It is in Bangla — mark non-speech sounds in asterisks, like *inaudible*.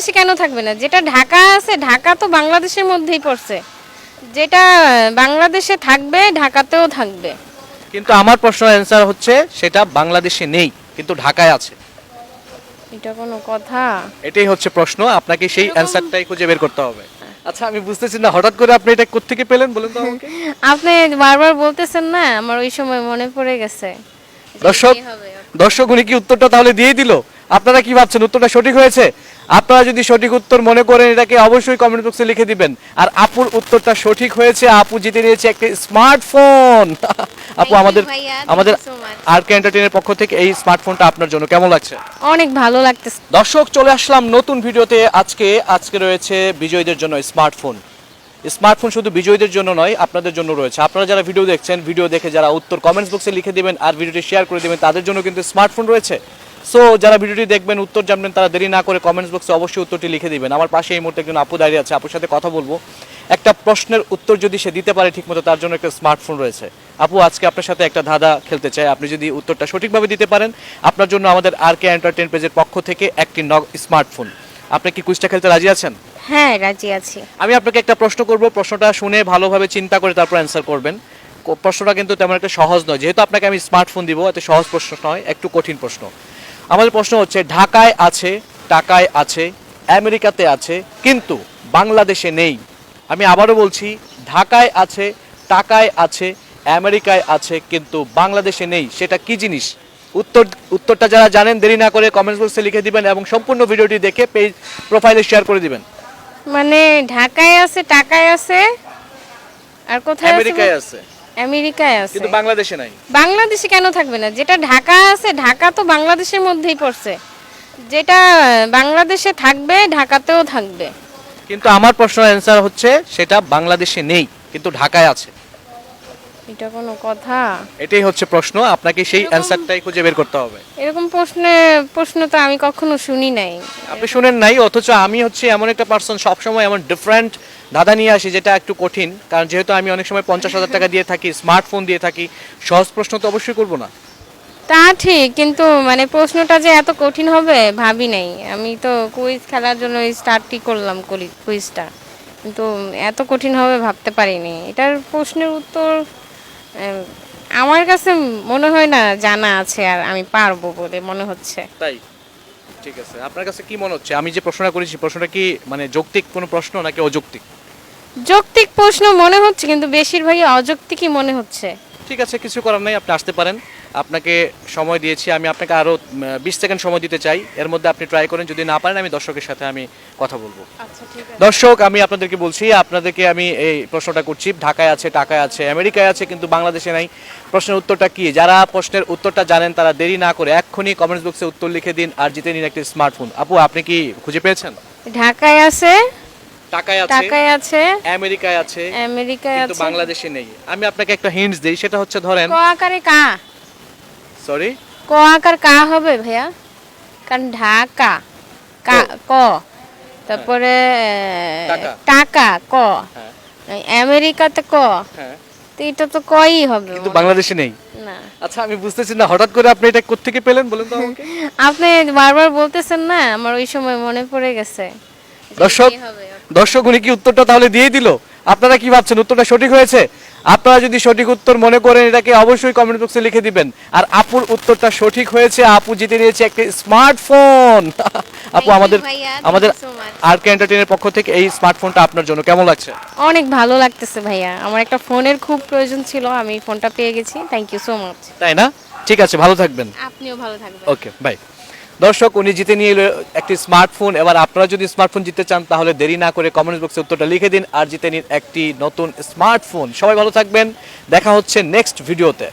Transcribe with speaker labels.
Speaker 1: বাংলাদেশে কেন থাকবে না? যেটা ঢাকা আছে ঢাকা তো বাংলাদেশের মধ্যেই পড়ছে। যেটা বাংলাদেশে থাকবে ঢাকাতেও থাকবে।
Speaker 2: কিন্তু আমার প্রশ্ন অ্যান্সার হচ্ছে সেটা বাংলাদেশে নেই কিন্তু ঢাকায় আছে।
Speaker 1: এটা কোনো কথা?
Speaker 2: এটাই হচ্ছে প্রশ্ন আপনাকে সেই অ্যান্সারটাই খুঁজে বের করতে হবে। আচ্ছা আমি বুঝতেছি না হঠাৎ করে আপনি এটা কোত্থেকে পেলেন বলেন তো আমাকে? *laughs*
Speaker 1: আপনি বারবার বলতেছেন না আমার ওই সময় মনে পড়ে গেছে।
Speaker 2: দর্শক দর্শক উনি কি উত্তরটা তাহলে দিয়ে দিল? আপনারা কি ভাবছেন উত্তরটা সঠিক হয়েছে? আপনারা যদি সঠিক উত্তর মনে করেন এটাকে অবশ্যই কমেন্ট বক্সে লিখে দিবেন। আর আপুর উত্তরটা সঠিক হয়েছে আপু জিতে নিয়েছে একটা স্মার্টফোন *laughs* আপু আমাদের আমাদের
Speaker 1: you so much.
Speaker 2: আর কে এন্টারটেইনের পক্ষ থেকে এই স্মার্টফোনটা আপনার জন্য। কেমন লাগছে?
Speaker 1: অনেক ভালো লাগতেছে।
Speaker 2: দর্শক চলে আসলাম নতুন ভিডিওতে। আজকে আজকে রয়েছে বিজয়ীদের জন্য স্মার্টফোন স্মার্টফোন শুধু বিজয়ীদের জন্য নয় আপনাদের জন্য রয়েছে। আপনারা যারা ভিডিও দেখছেন ভিডিও দেখে যারা উত্তর কমেন্টস বক্সে লিখে দিবেন আর ভিডিওটি শেয়ার করে দিবেন তাদের জন্য কিন্তু স্মার্টফোন রয়েছে। সো যারা ভিডিওটি দেখবেন উত্তর জানবেন তারা দেরি না করে কমেন্টস বক্সে অবশ্যই উত্তরটি লিখে দিবেন। আমার পাশে এই মুহূর্তে একজন আপু দাঁড়িয়ে আছে আপুর সাথে কথা বলব। একটা প্রশ্নের উত্তর যদি সে দিতে পারে ঠিকমতো তার জন্য একটা স্মার্টফোন রয়েছে। আপু আজকে আপনার সাথে একটা ধাঁধা খেলতে চাই। আপনি যদি উত্তরটা সঠিকভাবে দিতে পারেন আপনার জন্য আমাদের আর কে এন্টারটেন পেজের পক্ষ থেকে একটি স্মার্টফোন আপনি কি কুইজটা খেলতে রাজি আছেন?
Speaker 1: হ্যাঁ রাজি আছি।
Speaker 2: আমি আপনাকে একটা প্রশ্ন করব প্রশ্নটা শুনে ভালোভাবে চিন্তা করে তারপর অ্যান্সার করবেন। প্রশ্নটা কিন্তু তেমন একটা সহজ নয়। যেহেতু আপনাকে আমি স্মার্টফোন দিব এত সহজ প্রশ্ন নয় একটু কঠিন প্রশ্ন। আমাদের প্রশ্ন হচ্ছে ঢাকায় আছে টাকায় আছে আমেরিকাতে আছে কিন্তু বাংলাদেশে নেই। আমি আবারও বলছি ঢাকায় আছে টাকায় আছে আমেরিকায় আছে কিন্তু বাংলাদেশে নেই। সেটা কি জিনিস? উত্তর উত্তরটা যারা জানেন দেরি না করে কমেন্টস বক্সে লিখে দিবেন এবং সম্পূর্ণ ভিডিওটি দেখে পেজ প্রোফাইলে শেয়ার করে দিবেন।
Speaker 1: মানে ঢাকায় আছে টাকায় আছে আর কোথায় আছে
Speaker 2: আমেরিকায় আছে।
Speaker 1: আমেরিকায় আছে।
Speaker 2: কিন্তু বাংলাদেশে নাই।
Speaker 1: বাংলাদেশে কেন থাকবে না? যেটা ঢাকা আছে ঢাকা তো বাংলাদেশের মধ্যেই পড়ছে। যেটা বাংলাদেশে থাকবে ঢাকাতেও থাকবে।
Speaker 2: কিন্তু আমার প্রশ্ন অ্যান্সার হচ্ছে সেটা বাংলাদেশে নেই কিন্তু ঢাকায় আছে।
Speaker 1: এটা কোনো কথা?
Speaker 2: এটাই হচ্ছে প্রশ্ন আপনাকে সেই অ্যান্সারটাই খুঁজে বের করতে হবে।
Speaker 1: এরকম প্রশ্নে প্রশ্ন তো আমি কখনো শুনি নাই।
Speaker 2: আপনি শুনেন নাই অথচ আমি হচ্ছে এমন একটা পার্সন সবসময় এমন ডিফারেন্ট ধাঁধা নিয়ে আসি যেটা একটু কঠিন কারণ যেহেতু আমি অনেক সময় পঞ্চাশ হাজার টাকা দিয়ে থাকি স্মার্টফোন দিয়ে থাকি সহজ প্রশ্ন তো অবশ্যই করব না।
Speaker 1: তা ঠিক কিন্তু মানে প্রশ্নটা যে এত কঠিন হবে ভাবি নাই। আমি তো কুইজ খেলার জন্য স্টার্টই করলাম কুইজটা কিন্তু এত কঠিন হবে ভাবতে পারিনি। এটার প্রশ্নের উত্তর আমার কাছে মনে হয় না জানা আছে আর আমি পারব বলে মনে হচ্ছে।
Speaker 2: তাই? ঠিক আছে। আপনার কাছে কি মনে হচ্ছে? আমি যে প্রশ্নটা করেছি প্রশ্নটা কি মানে যৌক্তিক কোনো প্রশ্ন নাকি অযৌক্তিক?
Speaker 1: যৌক্তিক প্রশ্ন মনে হচ্ছে কিন্তু বেশিরভাগই অযৌক্তিকই মনে হচ্ছে।
Speaker 2: ঠিক আছে কিছু করার নাই আপনি আসতে পারেন। আপনাকে সময় দিয়েছি আমি আপনাকে আরও বিশ সেকেন্ড সময় দিতে চাই। এর মধ্যে আপনি ট্রাই করেন যদি না পারেন আমি দর্শকের সাথে আমি কথা বলব।
Speaker 1: আচ্ছা ঠিক
Speaker 2: দর্শক আমি আপনাদেরকে বলছি আপনাদেরকে আমি এই প্রশ্নটা করছি ঢাকায় আছে টাকায় আছে আমেরিকায় আছে কিন্তু বাংলাদেশে নাই। প্রশ্নের উত্তরটা কি? যারা প্রশ্নের উত্তরটা জানেন তারা দেরি না করে এক্ষুনি কমেন্টস বক্সে উত্তর লিখে দিন আর জিতে নিন একটি স্মার্টফোন আপু আপনি কি খুঁজে পেয়েছেন?
Speaker 1: ঢাকায় আছে
Speaker 2: টাকায় আছে
Speaker 1: টাকায় আছে
Speaker 2: আমেরিকায় আছে
Speaker 1: আমেরিকায়
Speaker 2: কিন্তু বাংলাদেশে নেই। আমি আপনাকে একটা হিন্টস দিই সেটা হচ্ছে ধরেন
Speaker 1: ক আকারে কা?
Speaker 2: সরি
Speaker 1: ক আকার কা হবে ভাইয়া? কারণ ঢাকা। কা ক। তারপরে
Speaker 2: টাকা।
Speaker 1: টাকা ক।
Speaker 2: হ্যাঁ।
Speaker 1: আমেরিকাতে ক।
Speaker 2: হ্যাঁ।
Speaker 1: তো এটা তো কই হবে
Speaker 2: কিন্তু বাংলাদেশে নেই।
Speaker 1: না।
Speaker 2: আচ্ছা আমি বুঝতেছি না হঠাৎ করে আপনি এটা কোত্থেকে পেলেন বলেন তো আমাকে? *laughs*
Speaker 1: আপনি বারবার বলতেছেন না আমার ওই সময় মনে পড়ে গেছে।
Speaker 2: দর্শক
Speaker 1: হবে।
Speaker 2: দর্শক উনি কি উত্তরটা তাহলে দিয়ে দিল? আপনারা কি ভাবছেন উত্তরটা সঠিক হয়েছে? আপনারা যদি সঠিক উত্তর মনে করেন এটাকে অবশ্যই কমেন্ট বক্সে লিখে দিবেন। আর আপুর উত্তরটা সঠিক হয়েছে আপু জিতে নিয়েছে একটা স্মার্টফোন *laughs* আপু আমাদের আমাদের আর কে এন্টারটেইনের পক্ষ থেকে এই স্মার্টফোনটা আপনার জন্য। কেমন লাগছে?
Speaker 1: অনেক ভালো লাগতেছে ভাইয়া। আমার একটা ফোনের খুব প্রয়োজন ছিল আমি ফোনটা পেয়ে গেছি। থ্যাংক ইউ সো মাচ
Speaker 2: তাই না? ঠিক আছে ভালো থাকবেন।
Speaker 1: আপনিও ভালো থাকবেন।
Speaker 2: ওকে বাই দর্শক, উনি জিতে নিয়ে এলো একটি স্মার্টফোন। এবার আপনারা যদি স্মার্টফোন জিততে চান, তাহলে দেরি না করে কমেন্ট বক্সে উত্তরটা লিখে দিন আর জিতে নিন একটি নতুন স্মার্টফোন। সবাই ভালো থাকবেন। দেখা হচ্ছে নেক্সট ভিডিওতে